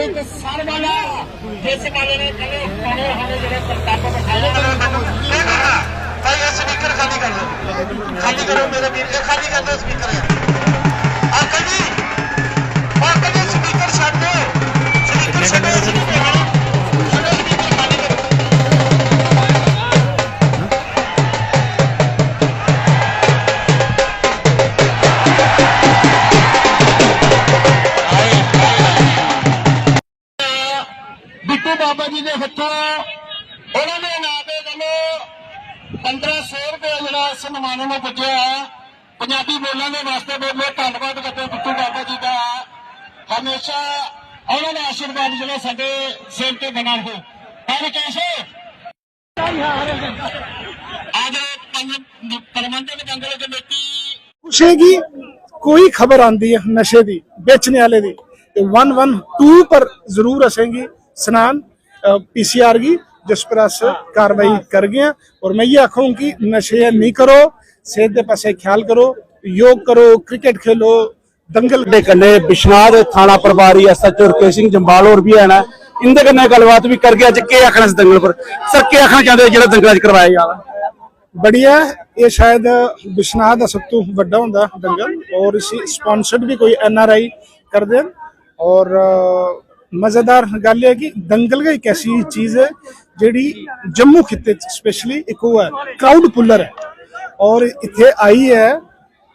ਅੰਮ੍ਰਿਤ sir ਵਾਲਾ ਜਿਸ ਵਾਲੇ ਨੇ ਕਹਿੰਦੇ ਕਾਲੇ ਹਾਲੇ ਜਿਹੜੇ ਕਰਤੱਵ ਬਿਠਾਏ ਭਾਈ, ਇਹ ਸਪੀਕਰ ਖਾਲੀ ਕਰ ਦਿਓ। ਖਾਲੀ ਕਰੋ ਮੇਰੇ ਵੀਰ ਇਹ ਖਾਲੀ ਕਰ ਦਿਓ ਸਪੀਕਰ। ਬਿੱਟੂ ਬਾਬਾ ਜੀ ਦੇ ਹੱਥੋਂ ਉਹਨਾਂ ਦੇ ਨਾਂ ਦੇ ਵੱਲੋਂ 1500 ਰੁਪਏ ਜਿਹੜਾ ਸਨਮਾਨ ਨੂੰ ਪੁੱਜਿਆ ਪੰਜਾਬੀ ਬੋਲਣ ਦੇ ਵਾਸਤੇ ਬਹੁਤ ਬਹੁਤ ਧੰਨਵਾਦ ਕਰਦੇ ਬਿੱਟੂ ਬਾਬਾ ਜੀ ਦਾ। ਹਮੇਸ਼ਾ ਉਹਨਾਂ ਦਾ ਆਸ਼ੀਰਵਾਦ ਜਿਹੜਾ ਸਾਡੇ ਸਿਰ ਤੇ ਬਣਾ ਰਹੇ। ਪਰ ਕੈਸੇ ਅੱਜ ਪੰਜ ਜੰਗਲ ਕਮੇਟੀ ਪੁੱਛੇਗੀ ਕੋਈ ਖਬਰ ਆਂਦੀ ਹੈ ਨਸ਼ੇ ਦੀ, ਵੇਚਣੇ ਵਾਲੇ ਦੀ? ਤੇ 112 ਪਰ ਜ਼ਰੂਰ ਅਸੇंगी स्नान पीसीआर की जिस पर अस कार्रवाई कर गए हैं। और मैं ये आखूं कि नशे नहीं करो सेहत के पासे ख्याल करो योग करो क्रिकेट खेलो दंगल ਦੇ ਕੰਨੇ ਬਿਸ਼ਨਾਦ ਥਾਣਾ ਪ੍ਰਭਾਰੀ ਐਸਐਚਓ ਰਕੇਸ਼ ਸਿੰਘ ਜੰਬਾਲ ਹੋਰ ਵੀ ਹੈ ਨਾ ਇੰਦੇ ਕੰਨੇ ਗੱਲਬਾਤ ਵੀ ਕਰ ਗਿਆ ਅੱਜ ਕੀ ਆਖਣਾ ਸੀ ਦੰਗਲ ਪਰ ਸਰ ਕੀ ਆਖਣਾ ਚਾਹੁੰਦੇ ਜਿਹੜਾ ਦੰਗਲ ਅੱਜ ਕਰਵਾਇਆ ਜਾ ਰਿਹਾ बढ़िया ये शायद विश्वनाथ का सब तो बड़ा होंगे दंगल और इसी स्पॉन्सर्ड भी कोई एनआरआई कर ਮਜ਼ੇਦਾਰ ਗੱਲ ਇਹ ਹੈ ਕਿ ਦੰਗਲ ਇੱਕ ਐਸੀ ਚੀਜ਼ ਹੈ ਜਿਹੜੀ ਜੰਮੂ ਖਿੱਤੇ ਸਪੈਸ਼ਲੀ ਇੱਕ ਉਹ ਹੈ ਕਰਾਊਡ ਪੁੱਲਰ ਹੈ ਔਰ ਇੱਥੇ ਆਈ ਹੈ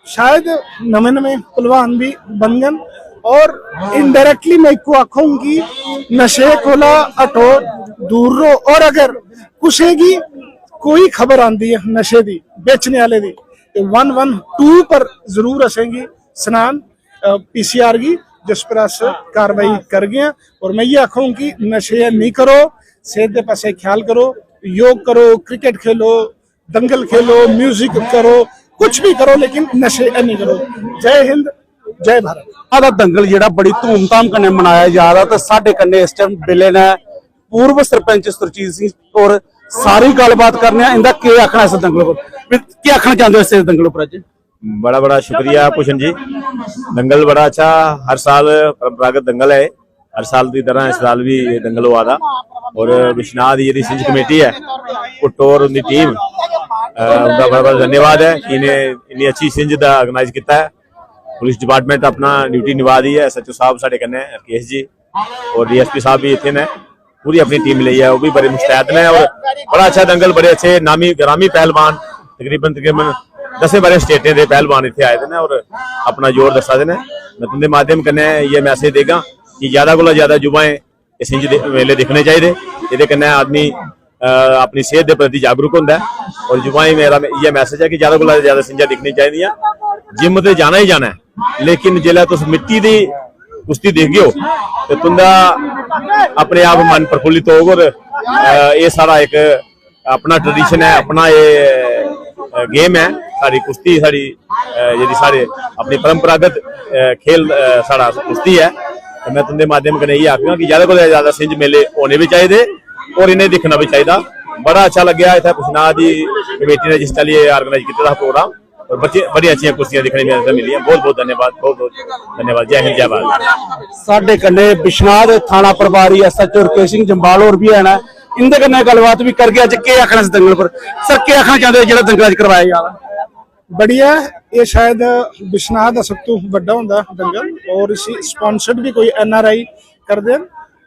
ਸ਼ਾਇਦ ਨਵੇਂ ਨਵੇਂ ਪਹਿਲਵਾਨ ਵੀ ਬਣ ਗਏ और इनडायरेक्टली मैं इनको आखूंगी नशे कोला हटो दूर रो और अगर कुसे की कोई खबर आती है नशे की बेचने वाले की वन वन टू पर जरूर असेंगी स्नान पीसीआर की जिस पर अस कार्रवाई कर गए हैं। और मैं ये आखूं कि नशे नहीं करो सेहत के पासे ख्याल करो योग करो क्रिकेट खेलो दंगल खेलो म्यूजिक करो कुछ भी करो लेकिन नशे नहीं करो जय हिंद जय भारत ਆਦਾ ਦੰਗਲ ਜਿਹੜਾ ਬੜੀ ਧੂਮਧਾਮ ਕੰਨੇ ਮਨਾਇਆ ਜਾ ਰਿਹਾ ਤੇ ਸਾਡੇ ਕੰਨੇ ਇਸ ਟਾਈਮ ਬਿਲੇ ਨੇ ਪੂਰਵ ਸਰਪੰਚ ਸੁਰਜੀਤ ਸਿੰਘ ਔਰ ਸਾਰੀ ਗੱਲਬਾਤ ਕਰਨੇ ਆ ਇਹਦਾ ਕੀ ਆਖਣਾ ਇਸ ਦੰਗਲ ਪਰ ਵੀ ਕੀ ਆਖਣਾ ਚਾਹੁੰਦੇ ਹੋ ਇਸ ਦੰਗਲ ਉੱਪਰ ਅੱਜ बड़ा बड़ा शुक्रिया भूषण जी दंगल बड़ा अच्छा हर साल परंपरागत दंगल है हर साल की तरह इस साल भी ये दंगल हुआ था और विश्वनाथ जी दी सिंज कमेटी है पुट्टोर उनकी टीम अ, उनका बड़ा बड़ा धन्यवाद है कि इन्हें इन्नी अच्छी सिंज का ऑर्गेनाइज किया है पुलिस डिपार्टमेंट अपना ड्यूटी निभा दी है सचो साहब साढ़े कन्ने राकेश जी और डीएसपी साहब भी इतने ने पूरी अपनी टीम ली है वो भी बड़े मुस्तैद ने और बड़ा अच्छा दंगल बड़े अच्छे नामी ग्रामी पहलवान तकरीबन तकरीबन दसे बारह स्टेटें दे पहलवान इतने आए थे और अपना जोर दस्सा दे मैं तुंदे माध्यम कन्नै ये मैसेज देगा कि ज्यादा कोला ज्यादा युवाएं इस इंज मेले दिखने चाहिए एह्दे कन्नै आदमी अपनी सेहत के प्रति जागरूक होंदा है और युवाएं मेरा ये मैसेज है कि ज्यादा कोला ज्यादा सिंजा दिखनी चाहिए जिम तो जाना ही जाना है लेकिन जिले तुस मिट्टी की कुश्ती देखगे हो तो तुंदा अपने आप मन प्रफुल्लित होग और ये सारा एक अपना ट्रडिशन है अपना ये गेम है सारी कुश्ती सारी यदि सारे अपनी परंपरागत खेल साढ़ा कुश्ती है तो मैं तुंदे माध्यम कन्नै ये आखगा कि ज्यादा कोला ज्यादा सिंज मेले होने भी चाहिए और इन्हें दिखना भी चाहिए बड़ा अच्छा लग्या इतना पुछना दी कमेटी ने जिस चाली आर्गेनाइज किया प्रोग्राम और बच्चे बड़ी अच्छी कुर्सियां दिखने में मिली बहुत बहुत धन्यवाद बहुत बहुत धन्यवाद जय हिंद जय भारत साढ़े कन्ने बिश्नाह थाना प्रभारी एस एच राकेश सिंह जम्बाल और भी है ना इंदे कन्नै गल्लबात भी करगे अज के आखना इस दंगल पर सर के आखना चाहते हो जेड़ा दंगल अज करवाया जा रहा बढ़िया ये शायद बिशनाह का सब तो व्डा होंगे दंगल और इसी स्पॉन्सर्ड भी कोई एन आर आई कर दे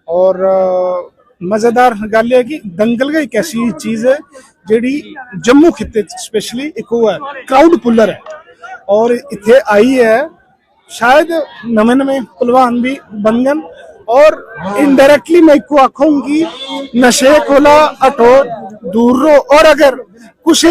और मज़ेदार गल है कि दंगल का एक ऐसी चीज़ है जी जम्मू खिते स्पेशली एक वो है क्राउड पुलर है। और इतने आई है, शायद नवे नवे पलवान भी बन गए और इनडायरेक्टली मैं को आखूँगी, नशे को हटो, दूर रहो। और अगर कुछ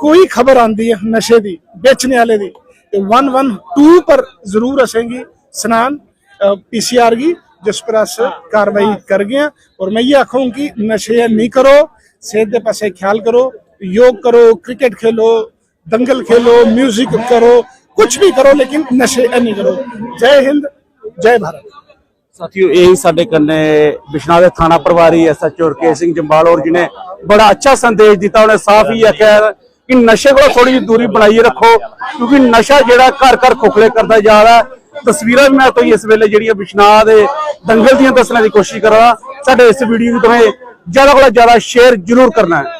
ਕੋਈ ਖਬਰ ਆਂਦੀ ਹੈ ਨਸ਼ੇ ਦੀ ਵੇਚਣੇ ਵਾਲੇ ਦੀ ਤੇ 112 ਪਰ ਜ਼ਰੂਰ ਅसेंगी ਸਨਾਨ पीसीआर की जिस पर अस कार्रवाई कर गए और मैं ये आखूँ कि नशे नहीं करो सेहत के पास ख्याल करो योग करो क्रिकेट खेलो दंगल खेलो म्यूजिक करो कुछ भी करो लेकिन नशे नहीं करो जय हिंद जय भारत ਸਾਥੀਓ ਇਹੀ ਸਾਡੇ ਕੰਨੇ ਬਿਸ਼ਨਾ ਦੇ ਥਾਣਾ ਪਰਵਾਰੀ ਐਸਐਚਓ ਰਕੇ ਸਿੰਘ ਜੰਬਾਲ ਔਰ ਜਿਨੇ ਬੜਾ ਅੱਛਾ ਸੰਦੇਸ਼ ਦਿੱਤਾ ਉਹਨੇ ਸਾਫ਼ ਹੀ ਆਖਿਆ ਕਿ ਨਸ਼ੇ ਕੋਲ ਥੋੜੀ ਜਿਹੀ ਦੂਰੀ ਬਣਾਈ ਰੱਖੋ, ਕਿਉਂਕਿ ਨਸ਼ਾ ਜਿਹੜਾ ਘਰ ਘਰ ਖੋਖਲੇ ਕਰਦਾ ਜਾ ਰਿਹਾ ਤਸਵੀਰਾਂ ਵੀ ਮੈਂ ਤੁਹਾਨੂੰ ਇਸ ਵੇਲੇ ਜਿਹੜੀਆਂ ਵਿਸ਼ਨਾਹ ਦੇ ਦੰਗਲ ਦੀਆਂ ਦੱਸਣ ਦੀ ਕੋਸ਼ਿਸ਼ ਕਰਾਂ ਸਾਡੇ ਇਸ ਵੀਡੀਓ ਨੂੰ ਤੁਸੀਂ ਜ਼ਿਆਦਾ ਕੋਲ ਜ਼ਿਆਦਾ ਸ਼ੇਅਰ ਜ਼ਰੂਰ ਕਰਨਾ ਹੈ।